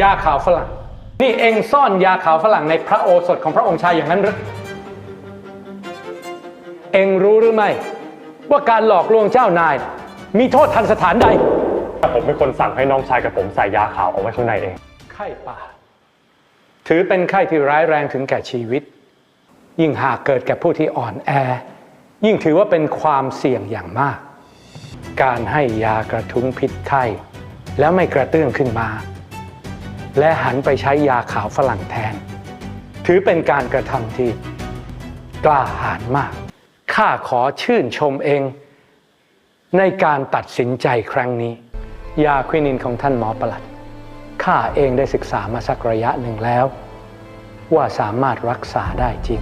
ยาขาวฝรั่ง นี่เองซ่อนยาขาวฝรั่งในพระโอสถของพระองค์ชายอย่างนั้นหรือเองรู้หรือไม่ ว่าการหลอกลวงเจ้านาย มีโทษทันสถานใดแต่ผมเป็นคนสั่งให้น้องชายกับผมใส่ยาขาวเอาไว้ข้างในเอง ไข้ป่า ถือเป็นไข้ที่ร้ายแรงถึงแก่ชีวิต ยิ่งหากเกิดแก่ผู้ที่อ่อนแอ ยิ่งถือว่าเป็นความเสี่ยงอย่างมาก การให้ยากระทุ้งพิษไข้ แล้วไม่กระเตื้องขึ้นมา และหันไปใช้ยาขาวฝรั่งแทน ถือเป็นการกระทำที่กล้าหาญมาก ข้าขอชื่นชมเอง ในการตัดสินใจครั้งนี้ ยาควินินของท่านหมอประหลัด ข้าเองได้ศึกษามาสักระยะหนึ่งแล้ว ว่าสามารถรักษาได้จริง